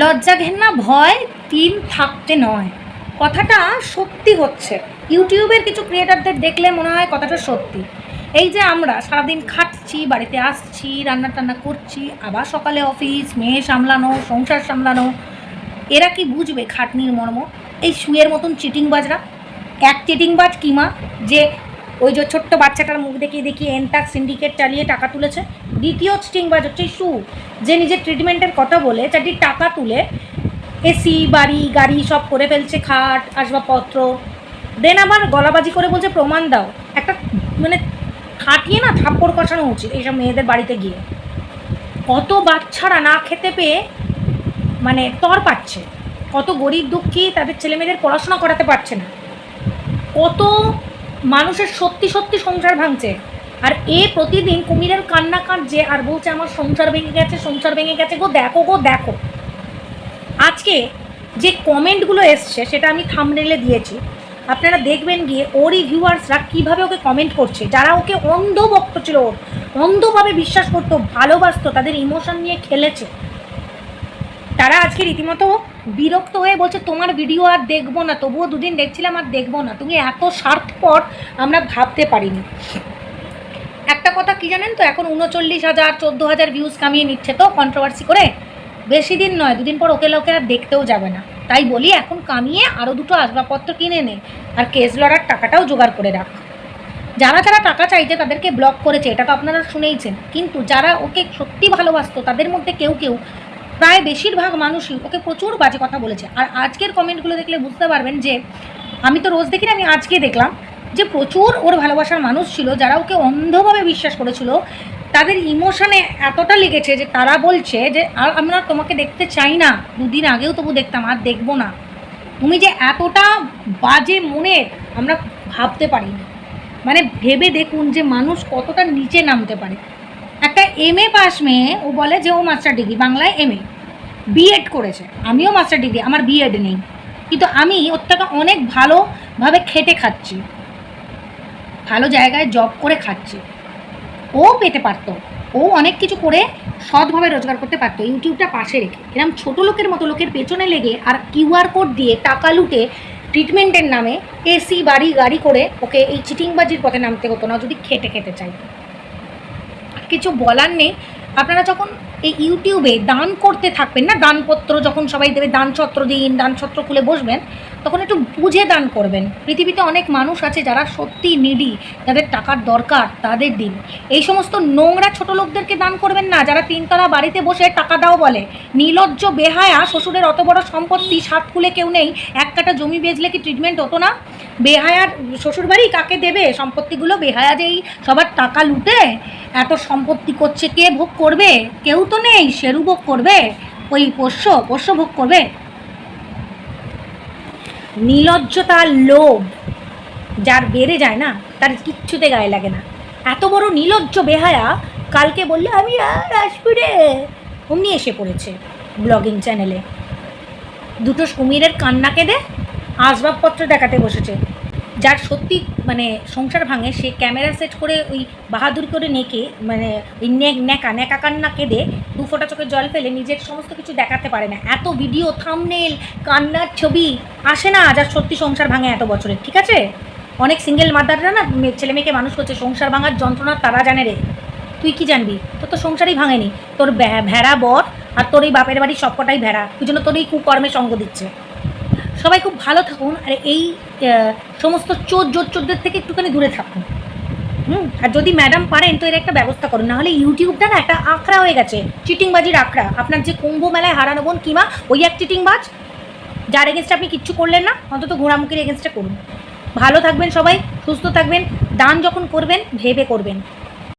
লজ্জা ঘেন্না ভয় তিন থাকতে নয়। কথাটা সত্যি হচ্ছে। ইউটিউবের কিছু ক্রিয়েটারদের দেখলে মনে হয় কথাটা সত্যি। এই যে আমরা সারাদিন খাটছি বাড়িতে আসছি রান্না টান্না করছি, আবার সকালে অফিস মেয়ে সামলানো, সংসার সামলানো, এরা কি বুঝবে খাটনির মর্ম? এই শুয়ের মতন চিটিংবাজরা? এক চিটিংবাজ কিমা যে ওই যে ছোট্ট বাচ্চাটার মুখ দেখিয়ে দেখিয়ে এনটাক সিন্ডিকেট চালিয়ে টাকা তুলেছে। দ্বিতীয় চিটিংবাজ হচ্ছে সু যে নিজের ট্রিটমেন্টের কথা বলে, চারটি টাকা তুলে এসি, বাড়ি, গাড়ি সব করে ফেলছে, খাট, আসবাবপত্র। দেন আবার গলাবাজি করে বলছে, প্রমাণ দাও। একটা মানে খাটিয়ে না থাপ্পড় কষানো উচিত এইসব মেয়েদের বাড়িতে গিয়ে। কত বাচ্চারা না খেতে পেয়ে মানে তর পাচ্ছে। কত গরিব দুঃখী তাদের ছেলেমেয়েদের পড়াশোনা করাতে পারছে না। কত মানুষের সত্যি সত্যি সংসার ভাঙছে। আর এ প্রতিদিন কুমিরের কান্না কাঁদছে আর বলছে, আমার সংসার ভেঙে গেছে, সংসার ভেঙে গেছে গো, দেখো গো, দেখো। আজকে যে কমেন্টগুলো এসছে, সেটা আমি থামনেলে দিয়েছি। আপনারা দেখবেন গিয়ে ওরই ভিউয়ার্সরা কীভাবে ওকে কমেন্ট করছে। যারা ওকে অন্ধ ভক্ত ছিল ওর অন্ধভাবে বিশ্বাস করতো, ভালোবাসতো, তাদের ইমোশন নিয়ে খেলেছে। তারা আজকে রীতিমতো বিরক্ত হয়ে বলছে, তোমার ভিডিও আর দেখব না, তবুও দুদিন দেখছিলাম আর দেখব না। তুমি এত স্বার্থপর, আমরা ভাবতে পারিনি। একটা কথা কি জানেন তো, এখন উনচল্লিশ হাজার, চোদ্দ হাজার ভিউজ কামিয়ে নিচ্ছে তো কন্ট্রোভার্সি করে। বেশি দিন নয়, দুদিন পর ওকে লোকে আর দেখতেও যাবে না। তাই বলি, এখন কামিয়ে আরও দুটো আসবাবপত্র কিনে নে, আর কেস লড়ার টাকাটাও জোগাড় করে রাখ। যারা যারা টাকা চাইছে তাদেরকে ব্লক করেছে, এটা তো আপনারা শুনেইছেন। কিন্তু যারা ওকে সত্যি ভালোবাসতো, তাদের মধ্যে কেউ কেউ প্রায় বেশিরভাগ মানুষই ওকে প্রচুর বাজে কথা বলেছে। আর আজকের কমেন্টগুলো দেখলে বুঝতে পারবেন যে, আমি তো রোজ দেখি না আমি আজকে দেখলাম যে প্রচুর ওর ভালোবাসার মানুষ ছিল, যারা ওকে অন্ধভাবে বিশ্বাস করেছিল। তাদের ইমোশনে এতটা লেগেছে যে তারা বলছে যে, আর আমরা তোমাকে দেখতে চাই না, দুদিন আগেও তবু দেখতাম, আর দেখব না। তুমি যে এতটা বাজে মনে আমরা ভাবতে পারিনি। মানে ভেবে দেখুন যে মানুষ কতটা নিচে নামতে পারে। একটা এম এ পাস মেয়ে, ও বলে যে ও মাস্টার ডিগ্রি বাংলায় এম এ বিএড করেছে। আমিও মাস্টার ডিগ্রি আমার বিএড নেই। কিন্তু আমি ওর থেকে অনেক ভালোভাবে খেটে খাচ্ছি। ভালো জায়গায় জব করে খাচ্ছি। ও পেতে পারতো। ও অনেক কিছু করে সৎভাবে রোজগার করতে পারতো। ইউটিউবটা পাশে রেখে। এরকম ছোট লোকের মতো, লোকের পেছনে লেগে আর কিউআর কোড দিয়ে টাকা লুটে ট্রিটমেন্টের নামে এসি বাড়ি গাড়ি করে ওকে এই চিটিংবাজির পথে নামতে হতো না, যদি খেটে খেতে চাই কিছু বলার নেই। আপনারা যখন এই ইউটিউবে দান করতে থাকবেন না, দানপত্র যখন সবাই দেবে, দানছত্র দিন, দানছত্র খুলে বসবেন তখন একটু বুঝে দান করবেন। পৃথিবীতে অনেক মানুষ আছে যারা সত্যি নিডি যাদের টাকার দরকার তাদের দিন। এই সমস্ত নোংরা ছোট লোকদেরকে দান করবেন না, যারা তিনতলা বাড়িতে বসে টাকা দাও বলে। নির্লজ্জ বেহায়া শ্বশুরের অত বড় সম্পত্তি, সাত খুলে কেউ নেই, এক কাটা জমি বেচলে কি ট্রিটমেন্ট হতো না? বেহায়ার শ্বশুরবাড়ি কাকে দেবে? সম্পত্তিগুলো বেহায়া যেই সবার টাকা লুটে? এত সম্পত্তি করছে, কে ভোগ করবে? কেউ তো নেই, সেরু ভোগ করবে? ওই পোষ্য পোষ্য ভোগ করবে? নিলজ্জতা লোভ, যার বেড়ে যায় না, তার কিচ্ছুতে গায়ে লাগে না। এত বড় নিলজ্জ বেহায়া কালকে বললে, আমি আর আসবি রে। অমনি এসে পড়েছে ব্লগিং চ্যানেলে। দুটো কুমিরের কান্না কেঁদে আসবাবপত্র দেখাতে বসেছে। যার সত্যি মানে সংসার ভাঙে, সে ক্যামেরা সেট করে ওই বাহাদুর করে নেকে মানে ওই নেক নেকা কান্না কেঁদে দু ফোঁটা চোখে জল ফেলে নিজের সমস্ত কিছু দেখাতে পারে না। এত ভিডিও থামনেল কান্নার ছবি আসে না যার সত্যি সংসার ভাঙে এত বছরে, ঠিক আছে? অনেক সিঙ্গেল মাদাররা না ছেলে মেয়েকে মানুষ করছে, সংসার ভাঙার যন্ত্রণা তারা জানে রে। তুই কি জানবি? তোর তো সংসারই ভাঙেনি। তোর ভেড়া বর আর তোর এই বাপের বাড়ির সবকটাই ভেড়া। ওই জন্য তোর এই কুকর্মে সঙ্গ দিচ্ছে। সবাই খুব ভালো থাকুন, আর এই সমস্ত চোর জোর চোরদের থেকে একটুখানি দূরে থাকুন। হুম? আর যদি ম্যাডাম পারেন, তো এর একটা ব্যবস্থা করুন। নাহলে ইউটিউবটা না একটা আঁকড়া হয়ে গেছে, চিটিংবাজির আঁকড়া আপনার যে কুম্ভ মেলায় হারানো বোন কিমা, ওই এক চিটিংবাজ, যার এগেনস্টে আপনি কিচ্ছু করলেন না, অন্তত ঘোড়ামুখীর এগেনস্টে করুন। ভালো থাকবেন সবাই, সুস্থ থাকবেন, দান যখন করবেন, ভেবে করবেন।